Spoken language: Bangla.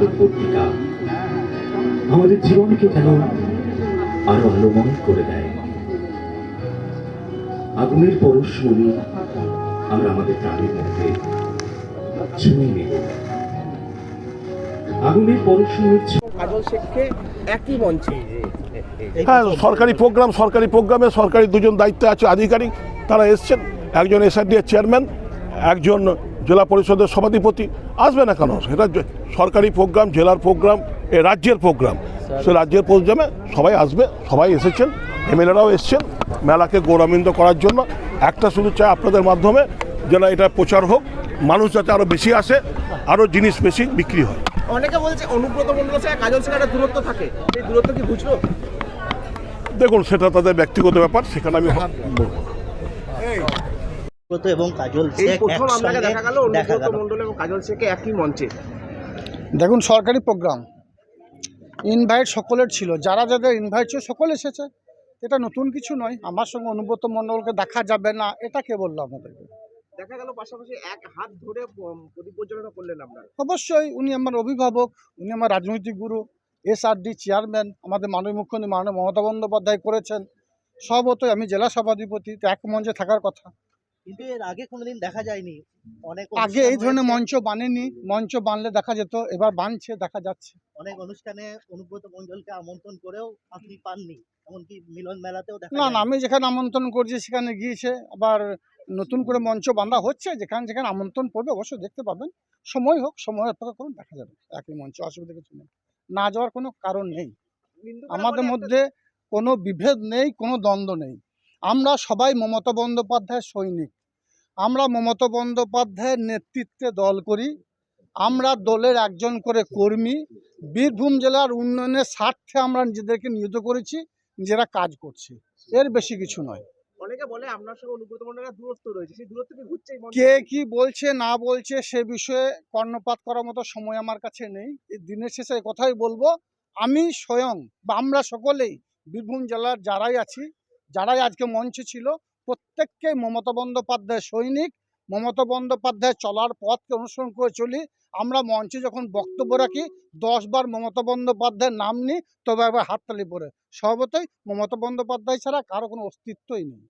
আলোর পত্রিকা। আমাদের জীবনকে যেন আরও আলোময় করে দেয়। আগুনের পরশমণি আমরা আমাদের প্রাণের মধ্যে ছুঁয়ে নেব আগুনের শেখকে একই মঞ্চে হ্যাঁ সরকারি প্রোগ্রাম সরকারি প্রোগ্রামে সরকারি দুজন দায়িত্বে আছে আধিকারিক। তারা এসছেন। একজন এসআরডিএর চেয়ারম্যান একজন জেলা পরিষদের সভাধিপতি আসবে না কেন? সেটা সরকারি প্রোগ্রাম জেলার প্রোগ্রাম এ রাজ্যের প্রোগ্রাম। সে রাজ্যের প্রোগ্রামে সবাই আসবে সবাই এসেছেন এমএলএরাও এসছেন মেলাকে গৌরবান্বিত করার জন্য। একটা শুধু চাই আপনাদের মাধ্যমে যেন এটা প্রচার হোক মানুষ যাতে আরও বেশি আসে আরও জিনিস বেশি বিক্রি হয়। অনেকে বলছে অনুব্রত কাজল একটা দূরত্ব থাকে। সেই দূরত্ব কি বুঝলো? দেখুন সেটা তাদের ব্যক্তিগত ব্যাপার সেখানে আমি বলব না। ব্রত এবং কাজল শেখ প্রথম আপনাকে দেখা গেল অনুব্রত গেল। এবং কাজল শেখকে একই মঞ্চে। দেখুন সরকারি প্রোগ্রাম। ইনভাইট সকলের ছিল। যারা যাদের ইনভাইট ছিল সকলে এসেছে। এটা নতুন কিছু নয়। আমার সঙ্গে অনুব্রত মণ্ডলকে দেখা যাবে না এটা কে বলল আমাদেরকে? দেখা গেল পাশাপাশি এক হাত ধরে উম, করলেন আপনারা। অবশ্যই উনি আমার অভিভাবক উনি আমার রাজনৈতিক গুরু এসআরডি চেয়ারম্যান আমাদের মাননীয় মুখ্যমন্ত্রী মাননীয় মমতা বন্দ্যোপাধ্যায় করেছেন। সবতই আমি জেলা সভাধিপতি তো এক মঞ্চে থাকার কথা। কিন্তু এর আগে কোনোদিন দেখা যায়নি। অনেক আগে এই ধরনের মঞ্চ বানেনি। মঞ্চ বানলে দেখা যেত এবার বানছে দেখা যাচ্ছে। অনেক অনুষ্ঠানে অনুব্রত মণ্ডলকে আমন্ত্রণ করেও আপনি পাননি এমনকি মিলন মেলাতেও দেখা না না আমি যেখানে আমন্ত্রণ করছি সেখানে গিয়েছে আবার নতুন করে মঞ্চ বাঁধা হচ্ছে যেখানে যেখানে আমন্ত্রণ পড়বে অবশ্যই দেখতে পাবেন। সময় হোক সময় অপেক্ষা করুন দেখা যাবে। একই মঞ্চ অসুবিধা কিছু নেই। না যাওয়ার কোনো কারণ নেই। আমাদের মধ্যে কোনো বিভেদ নেই কোনো দ্বন্দ্ব নেই। আমরা সবাই মমতা বন্দ্যোপাধ্যায়ের সৈনিক। আমরা মমতা বন্দ্যোপাধ্যায়ের নেতৃত্বে দল করি। আমরা দলের একজন করে কর্মী। বীরভূম জেলার উন্নয়নের স্বার্থে আমরা নিজেদেরকে নিয়োজিত করেছি নিজেরা কাজ করছি। এর বেশি কিছু নয়। অনেকে বলে আপনার সঙ্গে অনুব্রত মন্ডলের দূরত্ব রয়েছে। সেই দূরত্ব কি ঘুরছে কে কি বলছে না বলছে সে বিষয়ে কর্ণপাত করার মতো সময় আমার কাছে নেই। এই দিনের শেষে এই কথাই বলব। আমি স্বয়ং বা আমরা সকলেই বীরভূম জেলার যারাই আছি যারাই আজকে মঞ্চে ছিল প্রত্যেককেই মমতা বন্দ্যোপাধ্যায় সৈনিক। মমতা বন্দ্যোপাধ্যায় চলার পথকে অনুসরণ করে চলি। আমরা মঞ্চে যখন বক্তব্য রাখি দশবার মমতা বন্দ্যোপাধ্যায়ের নাম নিই, তবে একবার হাততালি পরে। সর্বতই মমতা বন্দ্যোপাধ্যায় ছাড়া কারও কোনো অস্তিত্বই নেই।